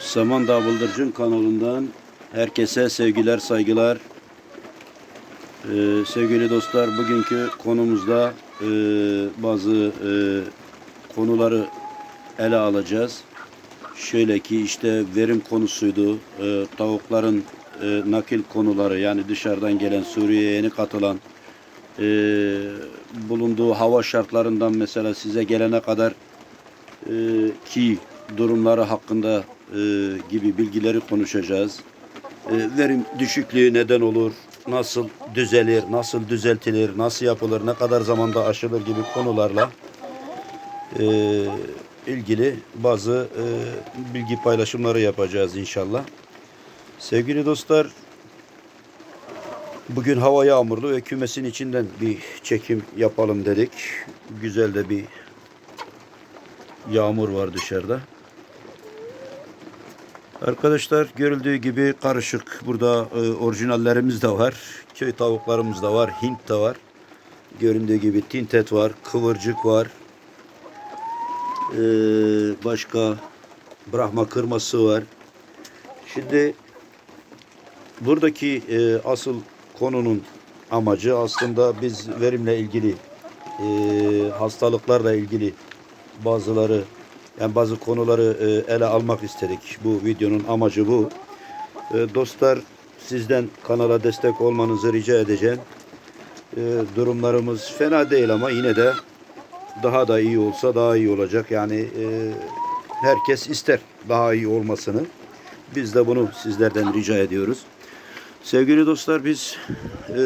Samandağ Bıldırcın kanalından herkese sevgiler, saygılar. Ee, sevgili dostlar, bugünkü konumuzda e, bazı e, konuları ele alacağız. Şöyle ki işte verim konusuydu, e, tavukların e, nakil konuları yani dışarıdan gelen Suriye'ye yeni katılan e, bulunduğu hava şartlarından mesela size gelene kadar ki durumları hakkında e, gibi bilgileri konuşacağız. E, verim düşüklüğü neden olur, nasıl düzelir, nasıl düzeltilir, nasıl yapılır, ne kadar zamanda aşılır gibi konularla e, ilgili bazı e, bilgi paylaşımları yapacağız inşallah. Sevgili dostlar, bugün hava yağmurlu ve kümesin içinden bir çekim yapalım dedik. Güzel de bir yağmur var dışarıda. Arkadaşlar görüldüğü gibi karışık. Burada e, orijinallerimiz de var. Köy tavuklarımız da var. Hint de var. Göründüğü gibi tintet var. Kıvırcık var. Ee, başka Brahma kırması var. Şimdi buradaki e, asıl konunun amacı aslında biz verimle ilgili e, hastalıklarla ilgili bazıları yani bazı konuları e, ele almak istedik. Bu videonun amacı bu. E, dostlar sizden kanala destek olmanızı rica edeceğim. E, durumlarımız fena değil ama yine de daha da iyi olsa daha iyi olacak. Yani e, herkes ister daha iyi olmasını. Biz de bunu sizlerden rica ediyoruz. Sevgili dostlar biz e,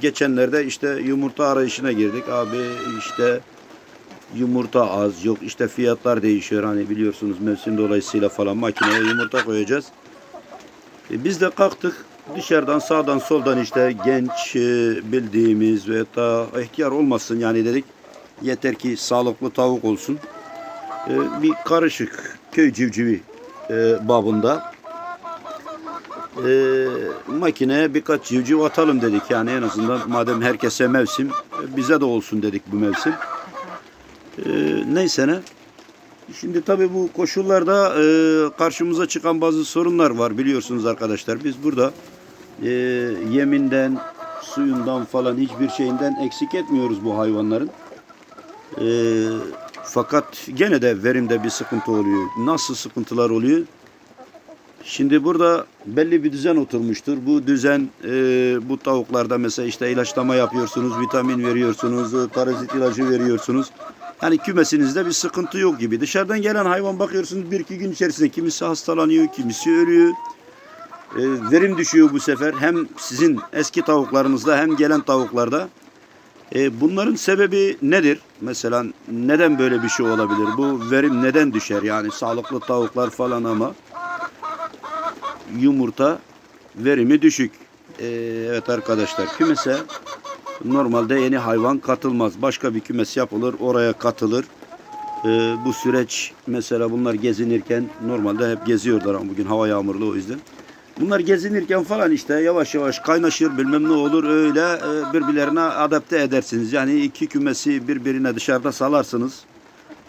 geçenlerde işte yumurta arayışına girdik. Abi işte yumurta az yok işte fiyatlar değişiyor hani biliyorsunuz mevsim dolayısıyla falan makineye yumurta koyacağız. E, biz de kalktık dışarıdan sağdan soldan işte genç e, bildiğimiz ve da ihtiyar olmasın yani dedik yeter ki sağlıklı tavuk olsun. E, bir karışık köy civcivi e, babında e, makineye birkaç civciv atalım dedik yani en azından madem herkese mevsim bize de olsun dedik bu mevsim. E, neyse ne. Şimdi tabii bu koşullarda e, karşımıza çıkan bazı sorunlar var biliyorsunuz arkadaşlar. Biz burada e, yeminden, suyundan falan hiçbir şeyinden eksik etmiyoruz bu hayvanların. E, fakat gene de verimde bir sıkıntı oluyor. Nasıl sıkıntılar oluyor? Şimdi burada belli bir düzen oturmuştur. Bu düzen e, bu tavuklarda mesela işte ilaçlama yapıyorsunuz, vitamin veriyorsunuz, parazit ilacı veriyorsunuz. Hani kümesinizde bir sıkıntı yok gibi. Dışarıdan gelen hayvan bakıyorsunuz bir iki gün içerisinde kimisi hastalanıyor, kimisi ölüyor. E, verim düşüyor bu sefer. Hem sizin eski tavuklarınızda hem gelen tavuklarda. E, bunların sebebi nedir? Mesela neden böyle bir şey olabilir? Bu verim neden düşer? Yani sağlıklı tavuklar falan ama yumurta verimi düşük. Ee, evet arkadaşlar kümese normalde yeni hayvan katılmaz. Başka bir kümes yapılır oraya katılır. Ee, bu süreç mesela bunlar gezinirken normalde hep geziyorlar ama bugün hava yağmurlu o yüzden. Bunlar gezinirken falan işte yavaş yavaş kaynaşır bilmem ne olur öyle e, birbirlerine adapte edersiniz. Yani iki kümesi birbirine dışarıda salarsınız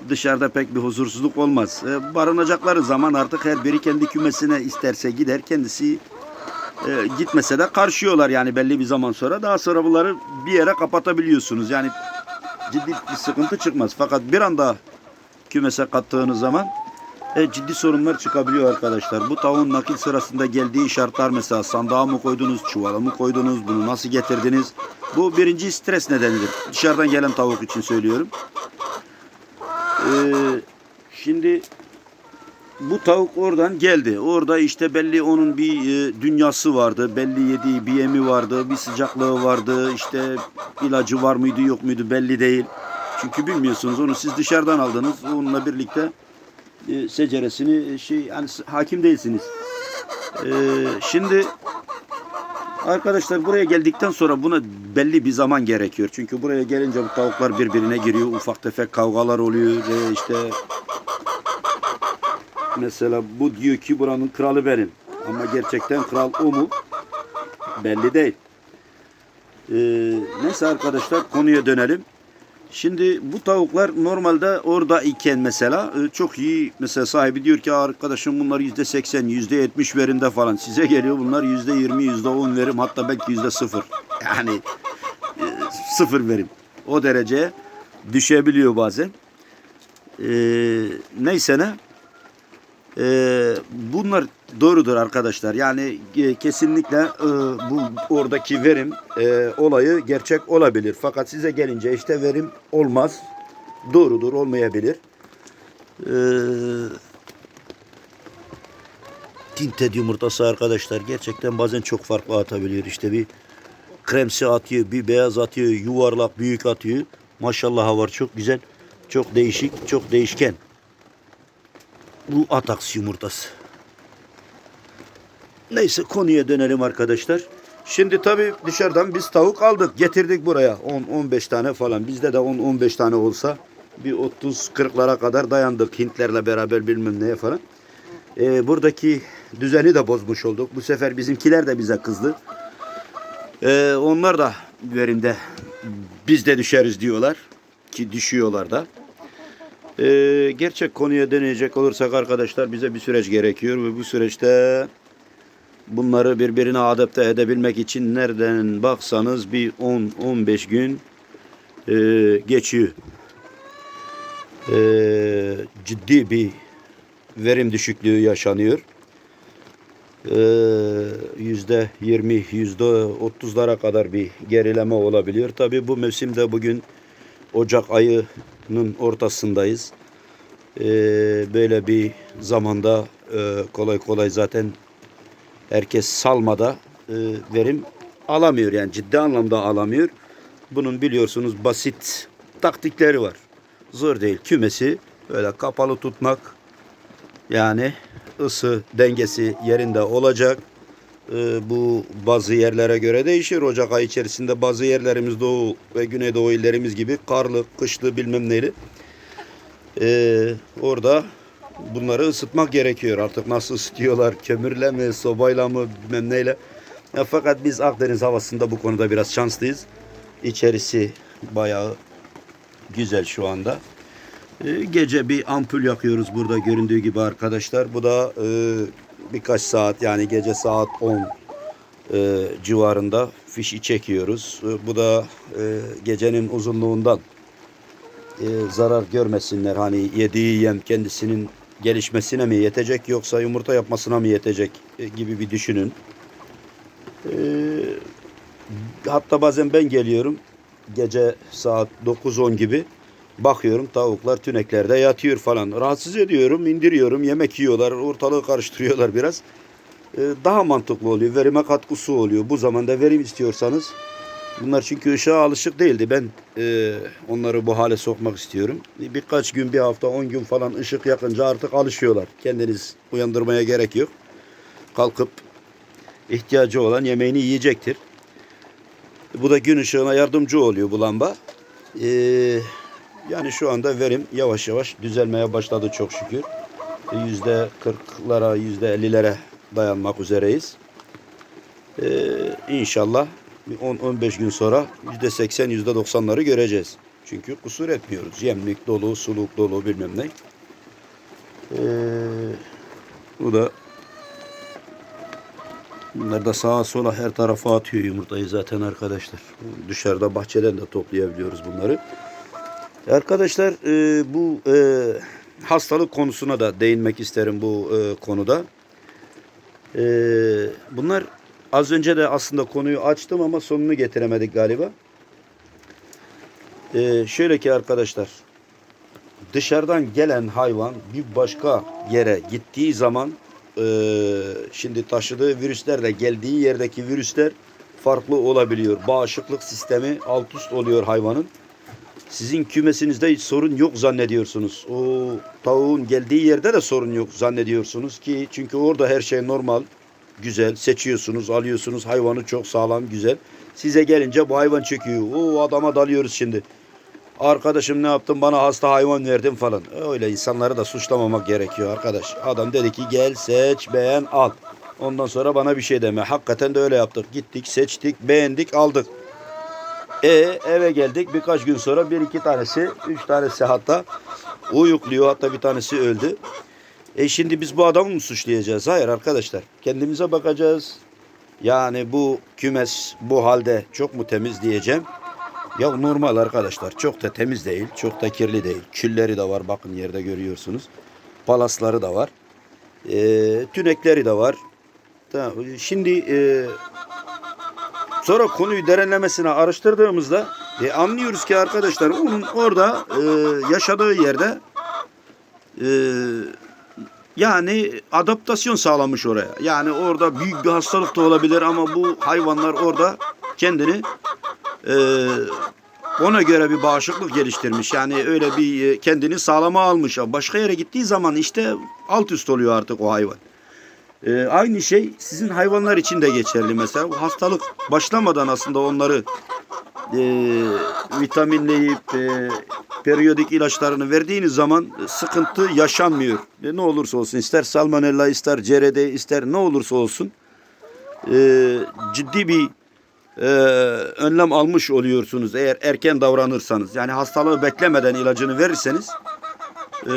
dışarıda pek bir huzursuzluk olmaz. E, barınacakları zaman artık her biri kendi kümesine isterse gider. Kendisi e, gitmese de karşıyorlar yani belli bir zaman sonra. Daha sonra bunları bir yere kapatabiliyorsunuz. Yani ciddi bir sıkıntı çıkmaz. Fakat bir anda kümese kattığınız zaman e, ciddi sorunlar çıkabiliyor arkadaşlar. Bu tavuğun nakil sırasında geldiği şartlar mesela sandığa mı koydunuz, çuvala mı koydunuz, bunu nasıl getirdiniz? Bu birinci stres nedenidir. Dışarıdan gelen tavuk için söylüyorum. Ee, şimdi bu tavuk oradan geldi. Orada işte belli onun bir e, dünyası vardı. Belli yediği bir yemi vardı. Bir sıcaklığı vardı. İşte ilacı var mıydı yok muydu belli değil. Çünkü bilmiyorsunuz onu siz dışarıdan aldınız. Onunla birlikte e, seceresini e, şey yani hakim değilsiniz. Ee, şimdi Arkadaşlar buraya geldikten sonra buna belli bir zaman gerekiyor. Çünkü buraya gelince bu tavuklar birbirine giriyor. Ufak tefek kavgalar oluyor. Ve işte mesela bu diyor ki buranın kralı benim. Ama gerçekten kral o mu? Belli değil. Ee, neyse arkadaşlar konuya dönelim. Şimdi bu tavuklar normalde orada iken mesela e, çok iyi mesela sahibi diyor ki arkadaşım bunlar yüzde seksen, yüzde yetmiş verimde falan. Size geliyor bunlar yüzde yirmi, yüzde on verim hatta belki yüzde sıfır. Yani e, sıfır verim. O dereceye düşebiliyor bazen. E, neyse ne. E, bunlar doğrudur arkadaşlar. Yani e, kesinlikle e, bu oradaki verim e, olayı gerçek olabilir. Fakat size gelince işte verim olmaz. Doğrudur olmayabilir. E, Tinted yumurtası arkadaşlar gerçekten bazen çok farklı atabiliyor. İşte bir kremsi atıyor, bir beyaz atıyor, yuvarlak büyük atıyor. Maşallah var çok güzel. Çok değişik, çok değişken. Bu ataks yumurtası. Neyse konuya dönelim arkadaşlar. Şimdi tabi dışarıdan biz tavuk aldık. Getirdik buraya. 10-15 tane falan. Bizde de 10-15 tane olsa bir 30-40'lara kadar dayandık. Hintlerle beraber bilmem neye falan. Ee, buradaki düzeni de bozmuş olduk. Bu sefer bizimkiler de bize kızdı. Ee, onlar da verimde biz de düşeriz diyorlar. Ki düşüyorlar da. Ee, gerçek konuya deneyecek olursak arkadaşlar bize bir süreç gerekiyor ve bu süreçte bunları birbirine adapte edebilmek için nereden baksanız bir 10-15 gün e, geçiyor. E, ciddi bir verim düşüklüğü yaşanıyor. E, Yüzde 20, yüzde 30'lara kadar bir gerileme olabiliyor. Tabii bu mevsimde bugün Ocak ayının ortasındayız. E, böyle bir zamanda e, kolay kolay zaten herkes salmada e, verim alamıyor yani ciddi anlamda alamıyor. Bunun biliyorsunuz basit taktikleri var. Zor değil. Kümesi böyle kapalı tutmak yani ısı dengesi yerinde olacak. E, bu bazı yerlere göre değişir. Ocak ayı içerisinde bazı yerlerimiz doğu ve güneydoğu illerimiz gibi karlı, kışlı bilmem neyli. E, orada bunları ısıtmak gerekiyor. Artık nasıl ısıtıyorlar? Kömürle mi, sobayla mı, bilmem neyle. Ya fakat biz Akdeniz havasında bu konuda biraz şanslıyız. İçerisi bayağı güzel şu anda. Ee, gece bir ampul yakıyoruz burada göründüğü gibi arkadaşlar. Bu da e, birkaç saat yani gece saat 10 e, civarında fişi çekiyoruz. E, bu da e, gecenin uzunluğundan e, zarar görmesinler. Hani yediği yem kendisinin gelişmesine mi yetecek yoksa yumurta yapmasına mı yetecek e, gibi bir düşünün. E, hatta bazen ben geliyorum gece saat 9-10 gibi bakıyorum tavuklar tüneklerde yatıyor falan. Rahatsız ediyorum, indiriyorum, yemek yiyorlar, ortalığı karıştırıyorlar biraz. E, daha mantıklı oluyor, verime katkısı oluyor. Bu zamanda verim istiyorsanız Bunlar çünkü ışığa alışık değildi. Ben e, onları bu hale sokmak istiyorum. Birkaç gün, bir hafta, on gün falan ışık yakınca artık alışıyorlar. Kendiniz uyandırmaya gerek yok. Kalkıp ihtiyacı olan yemeğini yiyecektir. Bu da gün ışığına yardımcı oluyor bu lamba. E, yani şu anda verim yavaş yavaş düzelmeye başladı çok şükür. Yüzde kırklara, yüzde ellilere dayanmak üzereyiz. E, inşallah bir 10-15 gün sonra %80 %90'ları göreceğiz. Çünkü kusur etmiyoruz. Yemlik dolu, suluk dolu bilmem ne. Ee, bu da bunlar da sağa sola her tarafa atıyor yumurtayı zaten arkadaşlar. Dışarıda bahçeden de toplayabiliyoruz bunları. Arkadaşlar e, bu e, hastalık konusuna da değinmek isterim bu e, konuda. E, bunlar Az önce de aslında konuyu açtım ama sonunu getiremedik galiba. Ee, şöyle ki arkadaşlar dışarıdan gelen hayvan bir başka yere gittiği zaman e, şimdi taşıdığı virüslerle geldiği yerdeki virüsler farklı olabiliyor. Bağışıklık sistemi alt üst oluyor hayvanın. Sizin kümesinizde hiç sorun yok zannediyorsunuz. O tavuğun geldiği yerde de sorun yok zannediyorsunuz ki çünkü orada her şey normal güzel. Seçiyorsunuz, alıyorsunuz. Hayvanı çok sağlam, güzel. Size gelince bu hayvan çekiyor. O adama dalıyoruz şimdi. Arkadaşım ne yaptın bana hasta hayvan verdin falan. Öyle insanları da suçlamamak gerekiyor arkadaş. Adam dedi ki gel seç beğen al. Ondan sonra bana bir şey deme. Hakikaten de öyle yaptık. Gittik seçtik beğendik aldık. E eve geldik birkaç gün sonra bir iki tanesi, üç tanesi hatta uyukluyor hatta bir tanesi öldü. E şimdi biz bu adamı mı suçlayacağız? Hayır arkadaşlar. Kendimize bakacağız. Yani bu kümes bu halde çok mu temiz diyeceğim. Ya normal arkadaşlar. Çok da temiz değil. Çok da kirli değil. Külleri de var. Bakın yerde görüyorsunuz. Palasları da var. E, tünekleri de var. Şimdi e, sonra konuyu derinlemesine araştırdığımızda e, anlıyoruz ki arkadaşlar onun orada e, yaşadığı yerde e, yani adaptasyon sağlamış oraya. Yani orada büyük bir hastalık da olabilir ama bu hayvanlar orada kendini e, ona göre bir bağışıklık geliştirmiş. Yani öyle bir e, kendini sağlama almış. Başka yere gittiği zaman işte alt üst oluyor artık o hayvan. E, aynı şey sizin hayvanlar için de geçerli mesela. Bu hastalık başlamadan aslında onları e, vitaminleyip e, periyodik ilaçlarını verdiğiniz zaman sıkıntı yaşanmıyor. E, ne olursa olsun ister salmonella ister CRD ister ne olursa olsun e, ciddi bir e, önlem almış oluyorsunuz eğer erken davranırsanız. Yani hastalığı beklemeden ilacını verirseniz e,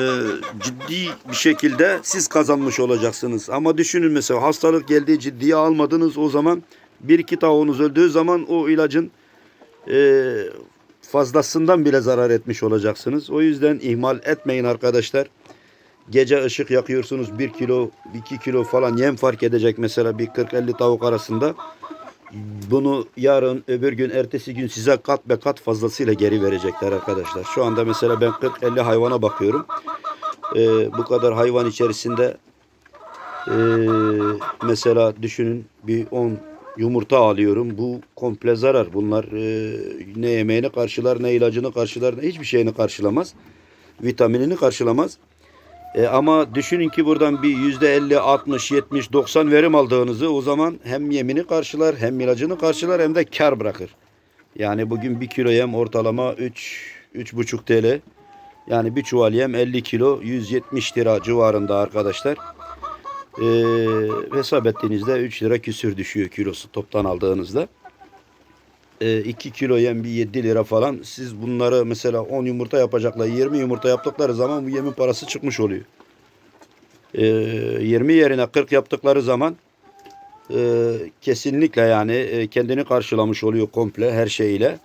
ciddi bir şekilde siz kazanmış olacaksınız. Ama düşünün mesela hastalık geldi ciddiye almadınız o zaman bir iki tavuğunuz öldüğü zaman o ilacın e, fazlasından bile zarar etmiş olacaksınız. O yüzden ihmal etmeyin arkadaşlar. Gece ışık yakıyorsunuz 1 kilo 2 kilo falan yem fark edecek mesela bir 40-50 tavuk arasında. Bunu yarın öbür gün ertesi gün size kat be kat fazlasıyla geri verecekler arkadaşlar. Şu anda mesela ben 40-50 hayvana bakıyorum. Ee, bu kadar hayvan içerisinde ee, mesela düşünün bir 10 yumurta alıyorum. Bu komple zarar. Bunlar ee, ne yemeğini karşılar ne ilacını karşılar ne hiçbir şeyini karşılamaz. Vitaminini karşılamaz. E, ama düşünün ki buradan bir yüzde 50, 60, 70, 90 verim aldığınızı o zaman hem yemini karşılar hem ilacını karşılar hem de kar bırakır. Yani bugün bir kilo yem ortalama 3, 3,5 TL. Yani bir çuval yem 50 kilo 170 lira civarında arkadaşlar. E, hesap ettiğinizde 3 lira küsür düşüyor kilosu toptan aldığınızda. 2 kilo yem bir 7 lira falan. Siz bunları mesela 10 yumurta yapacaklar. 20 yumurta yaptıkları zaman bu yemin parası çıkmış oluyor. E, 20 yerine 40 yaptıkları zaman e, kesinlikle yani e, kendini karşılamış oluyor komple her şeyiyle.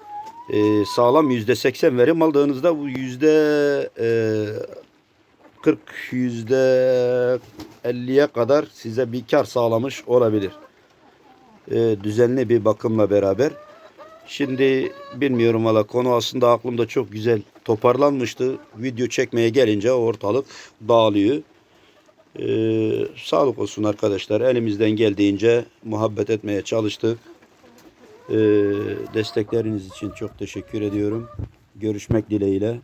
E, sağlam yüzde 80 verim aldığınızda bu yüzde e, 40 yüzde 50'ye kadar size bir kar sağlamış olabilir. E, düzenli bir bakımla beraber. Şimdi bilmiyorum valla konu aslında aklımda çok güzel toparlanmıştı. Video çekmeye gelince ortalık dağılıyor. Ee, sağlık olsun arkadaşlar. Elimizden geldiğince muhabbet etmeye çalıştık. Ee, destekleriniz için çok teşekkür ediyorum. Görüşmek dileğiyle.